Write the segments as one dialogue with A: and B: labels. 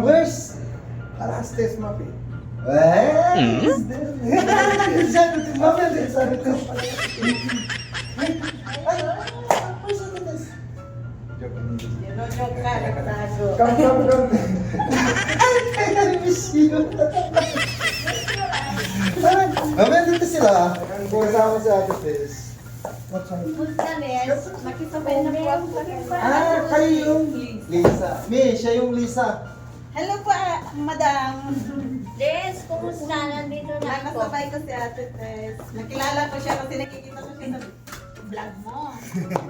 A: Where's
B: Arastes
A: Mafi? Sabi ko, Mafi, sabi ko.
B: Come, come, come.
A: I miss you. Parang, mamaya dito sila.
B: Ko sa Arastes. What's up?
C: Gonzales, makisabay na po ako.
A: Ah, kayo yung Lisa. Me, siya yung Lisa.
C: Hello po, ah, madam.
D: Des, kumusta? Nandito na ako.
C: Nakasabay ko si Ate Tess. Nakilala ko siya kasi nakikita ko siya sa vlog mo.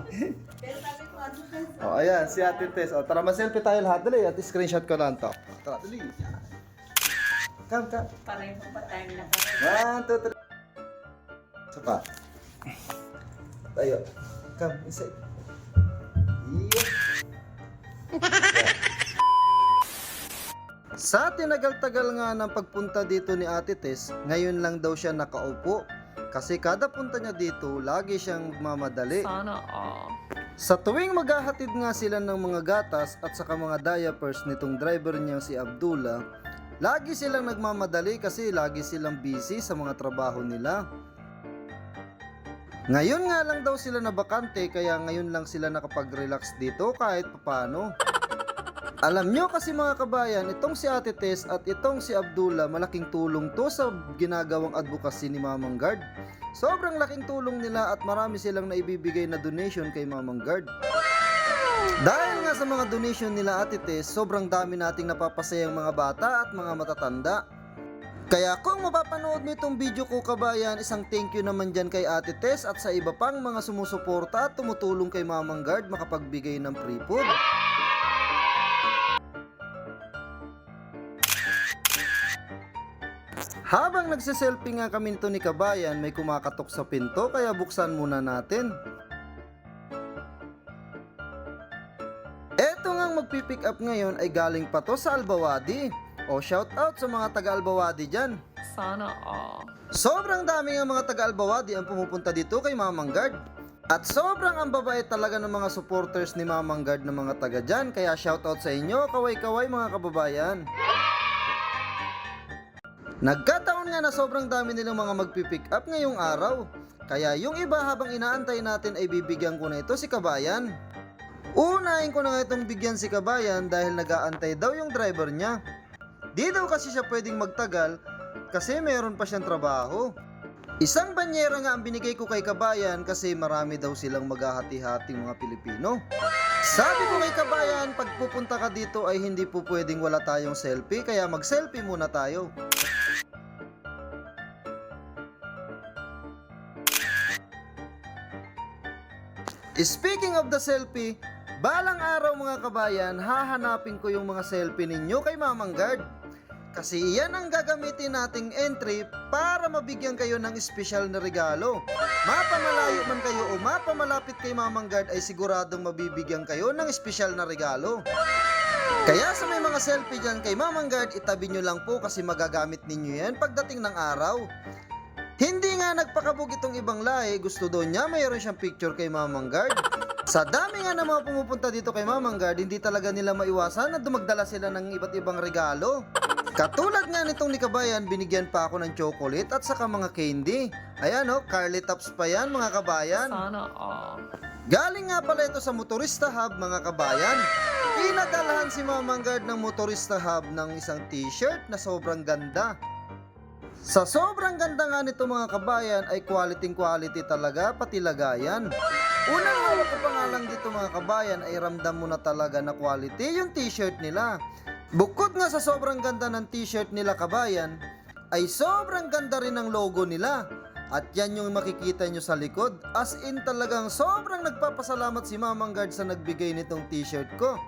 C: Pero sabi ko, ano Tess?
A: Oh, ayan, si Ate Tess. Oh, tara, ma-selfie tayo lahat. Dali, at screenshot ko lang to. Tara, dali. Come, come.
D: Pareho pa tayo na.
A: One, two, three. Isa pa. Tayo. Come, inside. Yeah. Sa tinagal-tagal nga ng pagpunta dito ni Ate Tess, ngayon lang daw siya nakaupo. Kasi kada punta niya dito, lagi siyang mamadali.
E: Sana all.
A: Sa tuwing maghahatid nga sila ng mga gatas at saka mga diapers nitong driver niyang si Abdullah, lagi silang nagmamadali kasi lagi silang busy sa mga trabaho nila. Ngayon nga lang daw sila na bakante kaya ngayon lang sila nakapag-relax dito kahit papano. Alam nyo kasi mga kabayan, itong si Ate Tess at itong si Abdullah malaking tulong to sa ginagawang advocacy ni Mamang Guard. Sobrang laking tulong nila at marami silang naibibigay na donation kay Mamang Guard. Dahil nga sa mga donation nila Ate Tess, sobrang dami nating napapasayang mga bata at mga matatanda. Kaya kung mapapanood mo itong video ko kabayan, isang thank you naman dyan kay Ate Tess at sa iba pang mga sumusuporta at tumutulong kay Mamang Guard makapagbigay ng free food. Habang nagsiselfie nga kami nito ni Kabayan, may kumakatok sa pinto kaya buksan muna natin. Eto nga magpipick up ngayon ay galing pa to sa Albawadi. O shout out sa mga taga Albawadi dyan.
E: Sana all.
A: Sobrang dami nga mga taga Albawadi ang pumupunta dito kay Mamang Guard. At sobrang ang babae talaga ng mga supporters ni Mamang Guard ng mga taga dyan. Kaya shout out sa inyo, kaway-kaway mga kababayan. Nagkataon nga na sobrang dami nilang mga magpipick up ngayong araw. Kaya yung iba habang inaantay natin ay bibigyan ko na ito si Kabayan. Unahin ko na nga itong bigyan si Kabayan dahil nagaantay daw yung driver niya. Di daw kasi siya pwedeng magtagal kasi meron pa siyang trabaho. Isang banyera nga ang binigay ko kay Kabayan kasi marami daw silang maghahati-hating mga Pilipino. Sabi ko kay Kabayan, pag pupunta ka dito ay hindi po pwedeng wala tayong selfie kaya mag-selfie muna tayo. Speaking of the selfie, balang araw mga kabayan, hahanapin ko yung mga selfie ninyo kay Mamang Guard. Kasi yan ang gagamitin nating entry para mabigyan kayo ng espesyal na regalo. Mapamalayo man kayo o mapamalapit kay Mamang Guard ay siguradong mabibigyan kayo ng espesyal na regalo. Kaya sa may mga selfie dyan kay Mamang Guard, itabi nyo lang po kasi magagamit ninyo yan pagdating ng araw. Hindi nga nagpakabog itong ibang lahi, gusto daw niya mayroon siyang picture kay Mamang Guard. Sa dami nga ng mga pumupunta dito kay Mamang Guard, hindi talaga nila maiwasan na dumagdala sila ng iba't ibang regalo. Katulad nga nitong ni Kabayan, binigyan pa ako ng chocolate at saka mga candy. Ayan o, Carly Tops pa yan mga kabayan.
E: Sana all.
A: Galing nga pala ito sa Motorista Hub mga kabayan. Pinadalahan si Mamang Guard ng Motorista Hub ng isang t-shirt na sobrang ganda. Sa sobrang ganda nga nito mga kabayan ay quality quality talaga pati lagayan. Unang hawak ko pa nga lang dito mga kabayan ay ramdam mo na talaga na quality yung t-shirt nila. Bukod nga sa sobrang ganda ng t-shirt nila kabayan, ay sobrang ganda rin ng logo nila. At yan yung makikita nyo sa likod. As in talagang sobrang nagpapasalamat si Mamang Guard sa nagbigay nitong t-shirt ko.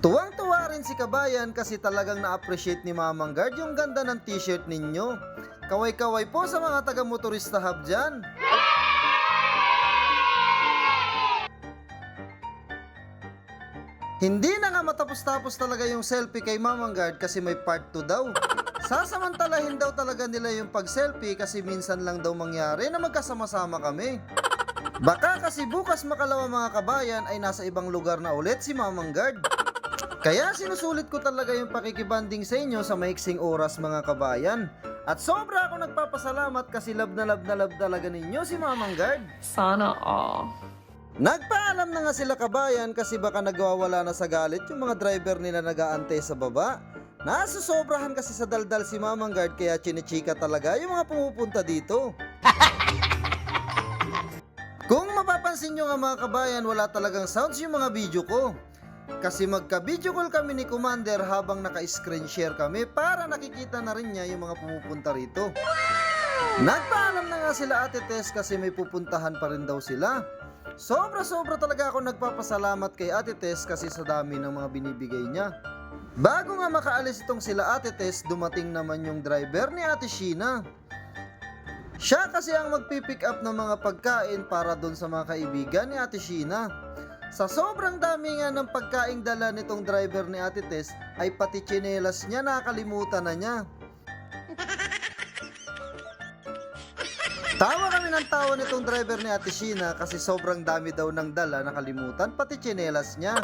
A: Tuwang-tuwa rin si Kabayan kasi talagang na-appreciate ni Mamang Guard yung ganda ng t-shirt ninyo. Kaway-kaway po sa mga taga-motorista hub dyan. Hindi na nga matapos-tapos talaga yung selfie kay Mamang Guard kasi may part 2 daw. Sasamantalahin daw talaga nila yung pag-selfie kasi minsan lang daw mangyari na magkasama-sama kami. Baka kasi bukas makalawa mga kabayan ay nasa ibang lugar na ulit si Mamang Guard. Kaya sinusulit ko talaga yung pakikibanding sa inyo sa maiksing oras mga kabayan. At sobra ako nagpapasalamat kasi love na love na love talaga ninyo si Mamang Guard.
E: Sana all.
A: Nagpaalam na nga sila kabayan kasi baka nagwawala na sa galit yung mga driver nila nagaantay sa baba. Nasusobrahan kasi sa daldal si Mamang Guard kaya chinichika talaga yung mga pumupunta dito. Kung mapapansin nyo nga mga kabayan, wala talagang sounds yung mga video ko. Kasi magka-video call kami ni Commander habang naka-screen share kami para nakikita na rin niya yung mga pumupunta rito. Nagpaalam na nga sila Ate Tess kasi may pupuntahan pa rin daw sila. Sobra-sobra talaga ako nagpapasalamat kay Ate Tess kasi sa dami ng mga binibigay niya. Bago nga makaalis itong sila Ate Tess, dumating naman yung driver ni Ate Sheena. Siya kasi ang magpipick up ng mga pagkain para doon sa mga kaibigan ni Ate Sheena. Sa sobrang dami nga ng pagkaing dala nitong driver ni Ate Tess, ay pati tsinelas niya nakalimutan na niya. Tawa kami ng tawa nitong driver ni Ate Sheena kasi sobrang dami daw ng dala nakalimutan pati tsinelas niya.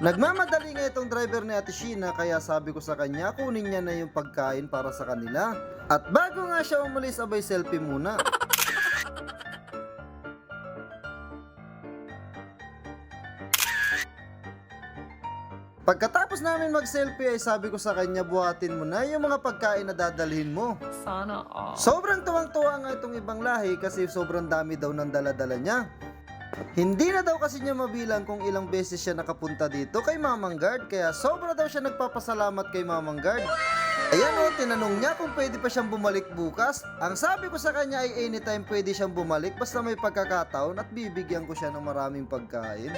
A: Nagmamadali nga itong driver ni Ate Sheena kaya sabi ko sa kanya kunin niya na yung pagkain para sa kanila. At bago nga siya umalis abay selfie muna. Pagkatapos namin mag-selfie ay sabi ko sa kanya buhatin mo na yung mga pagkain na dadalhin mo.
E: Sana all.
A: Sobrang tuwang-tuwa nga itong ibang lahi kasi sobrang dami daw ng dala-dala niya. Hindi na daw kasi niya mabilang kung ilang beses siya nakapunta dito kay Mamang Guard kaya sobra daw siya nagpapasalamat kay Mamang Guard. Ayan o, tinanong niya kung pwede pa siyang bumalik bukas. Ang sabi ko sa kanya ay anytime pwede siyang bumalik basta may pagkakataon at bibigyan ko siya ng maraming pagkain.